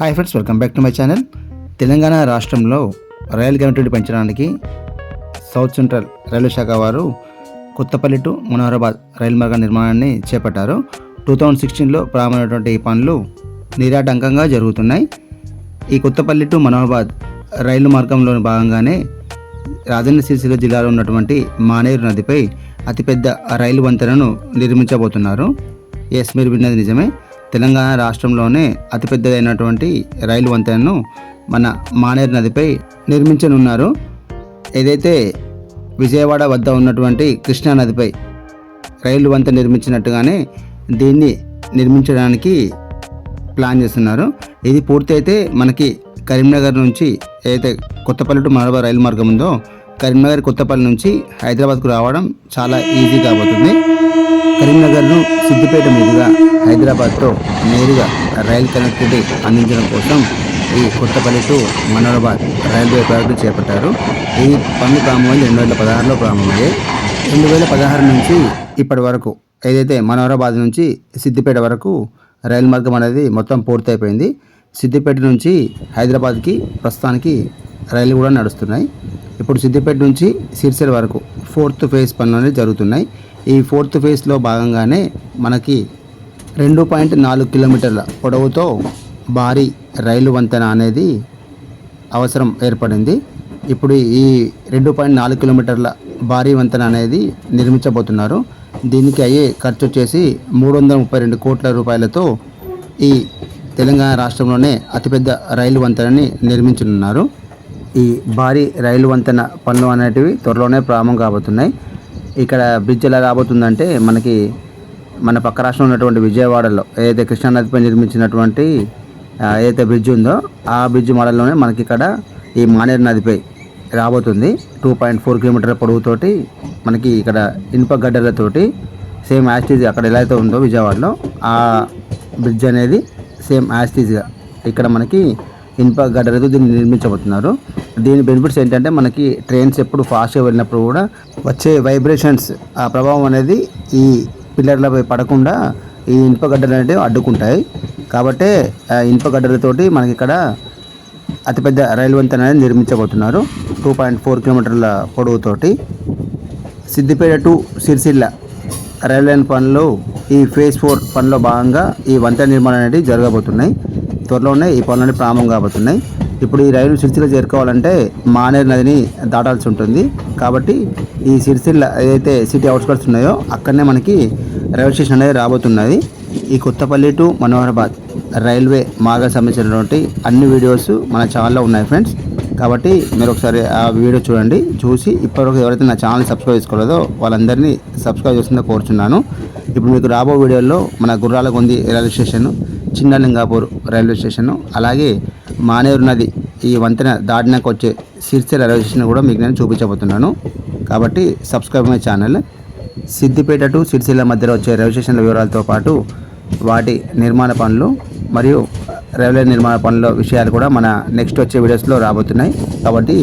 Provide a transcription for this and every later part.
Hi friends welcome back to my channel. Telangana రాష్ట్రంలో రైలు connectivity పెంచడానికి సౌత్ సెంట్రల్ రైల్వే శాఖ వారు కొత్తపల్లి టు మనోహరాబాద్ రైలు మార్గ నిర్మాణాన్ని చేపట్టారు. టూ థౌజండ్ సిక్స్టీన్లో ప్రారంభమైనటువంటి ఈ పనులు నిరాటంకంగా జరుగుతున్నాయి. ఈ కొత్తపల్లి టు మనోహరాబాద్ రైలు మార్గంలోని భాగంగానే రాజన్న సిరిసిల్ల జిల్లాలో ఉన్నటువంటి మానేరు నదిపై అతిపెద్ద రైలు వంతెనను నిర్మించబోతున్నారు. ఎస్ మీరు విన్నది నిజమే. తెలంగాణ రాష్ట్రంలోనే అతిపెద్దదైనటువంటి రైలు వంతెనను మన మానేరు నదిపై నిర్మించనున్నారు. ఏదైతే విజయవాడ వద్ద ఉన్నటువంటి కృష్ణా నదిపై రైలు వంతెన నిర్మించినట్టుగానే దీన్ని నిర్మించడానికి ప్లాన్ చేస్తున్నారు. ఇది పూర్తయితే మనకి కరీంనగర్ నుంచి ఏదైతే కొత్తపల్లి టు మలబార్ రైలు మార్గం ఉందో కరీంనగర్ కొత్తపల్లి నుంచి హైదరాబాద్కు రావడం చాలా ఈజీ కాబోతుంది. కరీంనగర్ను సిద్దిపేట మీదుగా హైదరాబాద్తో నేరుగా రైలు కనెక్టివిటీ అందించడం కోసం ఈ Kothapalli to Manoharabad railway project చేపట్టారు. ఈ పనులు ప్రారంభమైంది రెండు వేల పదహారులో ప్రారంభమయ్యాయి రెండు వేల పదహారు నుంచి ఇప్పటి వరకు ఏదైతే మనోరాబాద్ నుంచి సిద్దిపేట వరకు రైలు మార్గం అనేది మొత్తం పూర్తయిపోయింది. సిద్దిపేట నుంచి హైదరాబాద్కి ప్రస్తుతానికి రైలు కూడా నడుస్తున్నాయి. ఇప్పుడు సిద్దిపేట నుంచి సిరిసిల వరకు ఫోర్త్ ఫేజ్ పనులు అనేవి జరుగుతున్నాయి. ఈ ఫోర్త్ ఫేజ్లో భాగంగానే మనకి రెండు పాయింట్ నాలుగు కిలోమీటర్ల పొడవుతో భారీ రైలు వంతెన అనేది అవసరం ఏర్పడింది. ఇప్పుడు ఈ రెండు పాయింట్ నాలుగు కిలోమీటర్ల భారీ వంతెన అనేది నిర్మించబోతున్నారు. దీనికి అయ్యే ఖర్చు వచ్చేసి మూడు వందల ముప్పై రెండు కోట్ల రూపాయలతో ఈ తెలంగాణ రాష్ట్రంలోనే అతిపెద్ద రైలు వంతెనని నిర్మించనున్నారు. ఈ భారీ రైలు వంతెన పనులు అనేటివి త్వరలోనే ప్రారంభం కాబోతున్నాయి. ఇక్కడ బ్రిడ్జ్ ఎలా రాబోతుందంటే మనకి మన పక్క రాష్ట్రంలో ఉన్నటువంటి విజయవాడలో ఏదైతే కృష్ణానదిపై నిర్మించినటువంటి ఏదైతే బ్రిడ్జ్ ఉందో ఆ బ్రిడ్జ్ మోడల్లోనే మనకి ఇక్కడ ఈ మానేరు నదిపై రాబోతుంది. టూ పాయింట్ ఫోర్ కిలోమీటర్ల పొడవుతోటి మనకి ఇక్కడ ఇనుప గడ్డలతోటి సేమ్ యాస్టీజ్ అక్కడ ఎలా అయితే ఉందో విజయవాడలో ఆ బ్రిడ్జ్ అనేది సేమ్ యాస్టీజ్గా ఇక్కడ మనకి ఇనుప గడ్డలతో దీన్ని నిర్మించబోతున్నారు. దీని బెనిఫిట్స్ ఏంటంటే మనకి ట్రైన్స్ ఎప్పుడు ఫాస్ట్గా వెళ్ళినప్పుడు కూడా వచ్చే వైబ్రేషన్స్ ఆ ప్రభావం అనేది ఈ పిల్లర్లపై పడకుండా ఈ ఇనుప గడ్డలు అనేవి అడ్డుకుంటాయి. కాబట్టి ఆ ఇనుప గడ్డలతోటి మనకి ఇక్కడ అతిపెద్ద రైలు వంతెన అనేది నిర్మించబోతున్నారు. టూ పాయింట్ ఫోర్ కిలోమీటర్ల పొడవుతోటి. Siddipet to Sircilla railway line పనులు ఈ ఫేజ్ ఫోర్ పనిలో భాగంగా ఈ వంతెన నిర్మాణం అనేది జరగబోతున్నాయి. త్వరలోనే ఈ పనులన్నీ ప్రారంభం కాబోతున్నాయి. ఇప్పుడు ఈ రైలు సిరిసిల్ల చేరుకోవాలంటే మానేరు నదిని దాటాల్సి ఉంటుంది. కాబట్టి ఈ సిరిసిల్ల ఏదైతే సిటీ అవుట్స్కట్స్ ఉన్నాయో అక్కడనే మనకి రైల్వే స్టేషన్ అనేది రాబోతున్నది. ఈ కొత్తపల్లి టు మనోహరాబాద్ రైల్వే మార్గ సంబంధించినటువంటి అన్ని వీడియోస్ మన ఛానల్లో ఉన్నాయి ఫ్రెండ్స్. కాబట్టి మీరు ఒకసారి ఆ వీడియో చూడండి. చూసి ఇప్పటివరకు ఎవరైతే నా ఛానల్ సబ్స్క్రైబ్ చేసుకోలేదో వాళ్ళందరినీ సబ్స్క్రైబ్ చేస్తుందో కోరుచున్నాను. ఇప్పుడు మీకు రాబో వీడియోలో మన Gurralagondi railway station Chinnalingapur railway station అలాగే మానేరు నది ఈ వంతెన దాటినాక వచ్చే సిరిసిల్ల రైల్వే స్టేషన్ కూడా మీకు నేను చూపించబోతున్నాను. కాబట్టి subscribe my channel. Siddipet to Sircilla మధ్యలో వచ్చే రైల్వే స్టేషన్ల వివరాలతో పాటు వాటి నిర్మాణ పనులు మరియు రైల్వే నిర్మాణ పనుల విషయాలు కూడా మన నెక్స్ట్ వచ్చే వీడియోస్లో రాబోతున్నాయి. కాబట్టి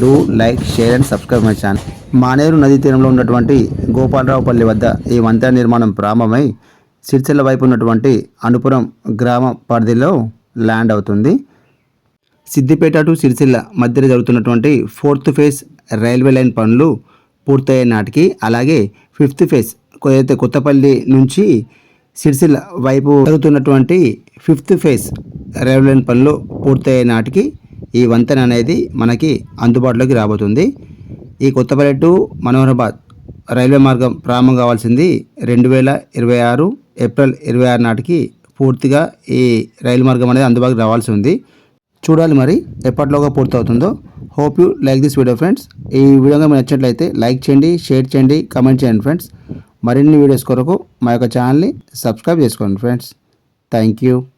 do like share and subscribe my channel. Maneru నదీ తీరంలో ఉన్నటువంటి గోపాలరావుపల్లి వద్ద ఈ వంతెన నిర్మాణం ప్రారంభమై సిరిసిల్ల వైపు ఉన్నటువంటి అనుపురం గ్రామ పరిధిలో ల్యాండ్ అవుతుంది. సిద్దిపేట టు సిరిసిల్ల మధ్యలో జరుగుతున్నటువంటి ఫోర్త్ ఫేజ్ రైల్వే లైన్ పనులు పూర్తయ్యే నాటికి అలాగే ఫిఫ్త్ ఫేజ్ ఏదైతే కొత్తపల్లి నుంచి సిరిసిల్ల వైపు జరుగుతున్నటువంటి ఫిఫ్త్ ఫేజ్ రైల్వే లైన్ పనులు పూర్తయ్యే నాటికి ఈ వంతెన అనేది మనకి అందుబాటులోకి రాబోతుంది. ఈ కొత్తపల్లి టు మనోహరాబాద్ రైల్వే మార్గం ప్రారంభం కావాల్సింది రెండు వేల ఇరవై ఆరు ఏప్రిల్ ఇరవై ఆరు నాటికి పూర్తిగా ఈ రైలు మార్గం అనేది అందుబాటులోకి రావాల్సి ఉంది. చూడాలి మరి ఎప్పటిలోగా పూర్తవుతుందో. Hope you like this video friends ఈ వీడియో మీరు నచ్చినట్లయితే లైక్ చేయండి షేర్ చేయండి కమెంట్ చేయండి ఫ్రెండ్స్ మరిన్ని వీడియోస్ కొరకు మా యొక్క ఛానల్ని సబ్స్క్రైబ్ చేసుకోండి ఫ్రెండ్స్ థ్యాంక్ యూ